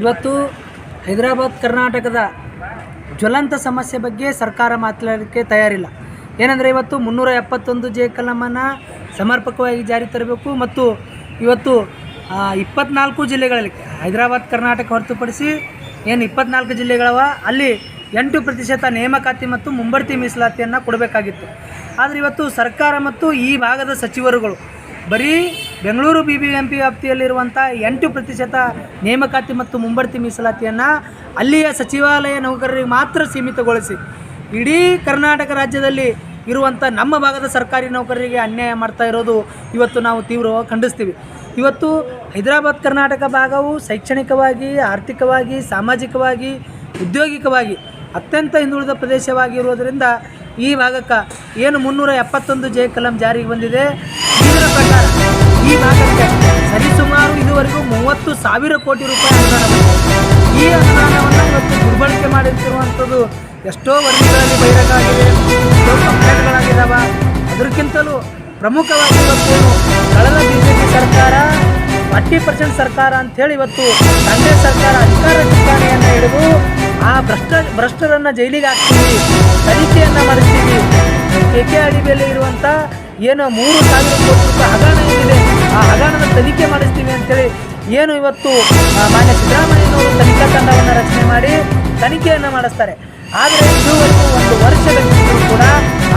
ಇವತ್ತು ಹೈದರಾಬಾದ್ ಕರ್ನಾಟಕದ ಜ್ವಲಂತ ಸಮಸ್ಯೆ ಬಗ್ಗೆ ಸರ್ಕಾರ ಮಾತನಾಡೋಕ್ಕೆ ತಯಾರಿಲ್ಲ. ಏನಂದರೆ ಇವತ್ತು ಮುನ್ನೂರ ಎಪ್ಪತ್ತೊಂದು ಜೆ ಕಲಮನ್ನು ಸಮರ್ಪಕವಾಗಿ ಜಾರಿ ತರಬೇಕು ಮತ್ತು ಇವತ್ತು ಇಪ್ಪತ್ನಾಲ್ಕು ಜಿಲ್ಲೆಗಳಲ್ಲಿ, ಹೈದರಾಬಾದ್, ಕರ್ನಾಟಕ ಹೊರತುಪಡಿಸಿ ಏನು ಇಪ್ಪತ್ನಾಲ್ಕು ಜಿಲ್ಲೆಗಳವ, ಅಲ್ಲಿ ಎಂಟು ಪ್ರತಿಶತ ನೇಮಕಾತಿ ಮತ್ತು ಮುಂಬಡ್ತಿ ಮೀಸಲಾತಿಯನ್ನು ಕೊಡಬೇಕಾಗಿತ್ತು. ಆದರೆ ಇವತ್ತು ಸರ್ಕಾರ ಮತ್ತು ಈ ಭಾಗದ ಸಚಿವರುಗಳು ಬರೀ Bengaluru B B M P ವ್ಯಾಪ್ತಿಯಲ್ಲಿರುವಂಥ ಎಂಟು ಪ್ರತಿಶತ ನೇಮಕಾತಿ ಮತ್ತು ಮುಂಬಡ್ತಿ ಮೀಸಲಾತಿಯನ್ನು ಅಲ್ಲಿಯ ಸಚಿವಾಲಯ ನೌಕರರಿಗೆ ಮಾತ್ರ ಸೀಮಿತಗೊಳಿಸಿ. ಇಡೀ ಕರ್ನಾಟಕ ರಾಜ್ಯದಲ್ಲಿ ಇರುವಂಥ ನಮ್ಮ ಭಾಗದ ಸರ್ಕಾರಿ ನೌಕರರಿಗೆ ಅನ್ಯಾಯ ಮಾಡ್ತಾ ಇರೋದು ಇವತ್ತು ನಾವು ತೀವ್ರವಾಗಿ ಖಂಡಿಸ್ತೀವಿ. ಇವತ್ತು ಹೈದರಾಬಾದ್ ಕರ್ನಾಟಕ ಭಾಗವು ಶೈಕ್ಷಣಿಕವಾಗಿ, ಆರ್ಥಿಕವಾಗಿ, ಸಾಮಾಜಿಕವಾಗಿ, ಉದ್ಯೋಗಿಕವಾಗಿ ಅತ್ಯಂತ ಹಿಂದುಳಿದ ಪ್ರದೇಶವಾಗಿರುವುದರಿಂದ ಈ ಭಾಗಕ್ಕೆ ಏನು ಮುನ್ನೂರ ಎಪ್ಪತ್ತೊಂದು ಜೆ ಕಲಂ ಜಾರಿಗೆ ಬಂದಿದೆ. ಇದರ ಪ್ರಕಾರ ಈ ಭಾಗಕ್ಕೆ ಸರಿಸುಮಾರು ಇದುವರೆಗೂ ಮೂವತ್ತು ಸಾವಿರ ಕೋಟಿ ರೂಪಾಯಿ ಅನುದಾನ ಈ ಅನುದಾನವನ್ನು ಇವತ್ತು ದುರ್ಬಳಕೆ ಮಾಡಿರ್ತಿರುವಂಥದ್ದು ಎಷ್ಟೋ ವರದಿಗಳಲ್ಲಿ ಬಹಿರಂಗ ಆಗಿದೆ ಎಷ್ಟೋ ಕಂಪ್ಲೇಂಟ್ಗಳಾಗಿದ್ದಾವೆ ಅದಕ್ಕಿಂತಲೂ ಪ್ರಮುಖವಾಗಿ ಇವತ್ತೇನು ಕಳೆದ ಬಿ ಜೆ ಪಿ ಸರ್ಕಾರ, ಫಾರ್ಟಿ ಪರ್ಸೆಂಟ್ ಸರ್ಕಾರ ಅಂಥೇಳಿ ಇವತ್ತು ಕಾಂಗ್ರೆಸ್ ಸರ್ಕಾರ ಅಧಿಕಾರ ಚುಕ್ಕಾಣಿಯನ್ನು ಹಿಡಿದು ಆ ಭ್ರಷ್ಟ, ಭ್ರಷ್ಟರನ್ನು ಜೈಲಿಗೆ ಹಾಕ್ತೀವಿ, ತನಿಖೆಯನ್ನು ಮಾಡಿಸ್ತೀವಿ. ಕೆ ಕೆ ಅಡಿಬೆಯಲ್ಲಿ ಇರುವಂಥ ಏನು ಮೂರು ಸಾವಿರ ಕೋಟಿ ರೂಪಾಯಿ ತನಿಖೆ ಮಾಡಿಸ್ತೀವಿ ಅಂತೇಳಿ ಏನು ಇವತ್ತು ಮಾನ್ಯ ಸಿದ್ದರಾಮಯ್ಯನವರು ತನಿಖಾ ತಂಡವನ್ನು ರಚನೆ ಮಾಡಿ ತನಿಖೆಯನ್ನು ಮಾಡಿಸ್ತಾರೆ. ಆದರೆ ಇದುವರೆಗೂ ಒಂದು ವರ್ಷದ ಕೂಡ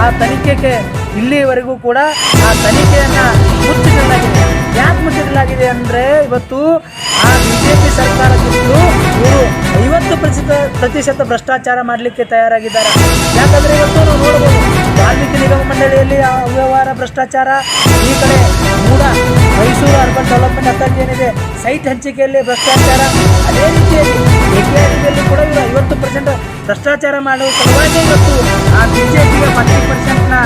ಆ ತನಿಖೆಗೆ ಇಲ್ಲಿವರೆಗೂ ಕೂಡ ಆ ತನಿಖೆಯನ್ನು ಮುಚ್ಚಿಡಲಾಗಿದೆ. ಯಾಕೆ ಮುಚ್ಚಿಡಲಾಗಿದೆ ಅಂದರೆ ಇವತ್ತು ಆ ಬಿ ಜೆ ಪಿ ಸರ್ಕಾರದಿಂದಲೂ ಇವರು ಐವತ್ತು ಪ್ರತಿಶತ ಪ್ರತಿಶತ ಭ್ರಷ್ಟಾಚಾರ ಮಾಡಲಿಕ್ಕೆ ತಯಾರಾಗಿದ್ದಾರೆ. ಯಾಕಂದರೆ ಇವತ್ತು ನಾವು ನೋಡ್ಬೋದು, ವಾಲ್ಮೀಕಿ ನಿಗಮ ಮಂಡಳಿಯಲ್ಲಿ ಅವ್ಯವಹಾರ ಭ್ರಷ್ಟಾಚಾರ, ಈ ಕಡೆ MUDA Mysuru urban development authority ಏನಿದೆ? ಸೈಟ್ ಹಂಚಿಕೆಯಲ್ಲಿ ಭ್ರಷ್ಟಾಚಾರ. ಅದೇ ರೀತಿಯಲ್ಲಿ ಏಕೆಆರ್ನಲ್ಲಿ ಕೂಡ ಇವರು ಐವತ್ತು ಪರ್ಸೆಂಟ್ ಭ್ರಷ್ಟಾಚಾರ ಮಾಡುವ ಸಲುವಾಗಿ ಇವತ್ತು ಆ ಬಿ ಜೆ ಫಾರ್ಟಿ ಪರ್ಸೆಂಟ್ನ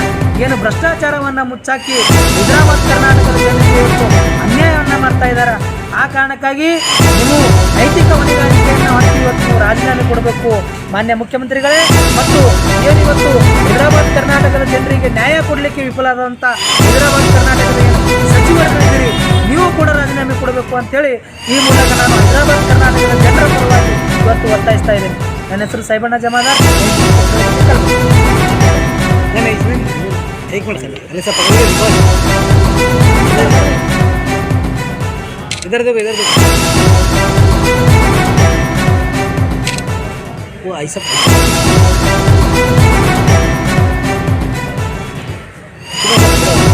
ಏನು ಭ್ರಷ್ಟಾಚಾರವನ್ನು ಮುಚ್ಚಾಕಿ ಹೈದರಾಬಾದ್ ಕರ್ನಾಟಕದ ಜನರಿಗೆ ಇವತ್ತು ಅನ್ಯಾಯವನ್ನು ಮಾಡ್ತಾ ಇದ್ದಾರೆ ಆ ಕಾರಣಕ್ಕಾಗಿ ನೀವು ನೈತಿಕ ಹೊಣೆಗಾರಿಕೆಯನ್ನು ಹೊಂದಿ ಇವತ್ತು ಕೊಡಬೇಕು ಮಾನ್ಯ ಮುಖ್ಯಮಂತ್ರಿಗಳೇ, ಮತ್ತು ಏನಿವತ್ತು ಹೈದರಾಬಾದ್ ಕರ್ನಾಟಕದ ಜನರಿಗೆ ನ್ಯಾಯ ಕೊಡಲಿಕ್ಕೆ ವಿಫಲವಾದಂಥ ಹೈದರಾಬಾದ್ ಕರ್ನಾಟಕದ ಏನು ಸಚಿವರುಗಳಿದ್ದೀರಿ ನೀವು ಕೂಡ ರಾಜೀನಾಮೆ ಕೊಡಬೇಕು ಅಂತೇಳಿ ಈ ಮೂಲಕ ನಾನು ಹೈದರಾಬಾದ್ ಕರ್ನಾಟಕದ ಜನರ ಪರವಾಗಿ ಇವತ್ತು ಒತ್ತಾಯಿಸ್ತಾ ಇದ್ದೇನೆ. ನನ್ನ ಹೆಸರು ಸೈಬಣ್ಣ ಜಮಾದಾರ್. ನಾನು ಹೇಗೆ ಮಾಡ್ಸಲ್ಲ ಅಲ್ಲಿ ಸ್ವಲ್ಪ ಇದರ ದೇವು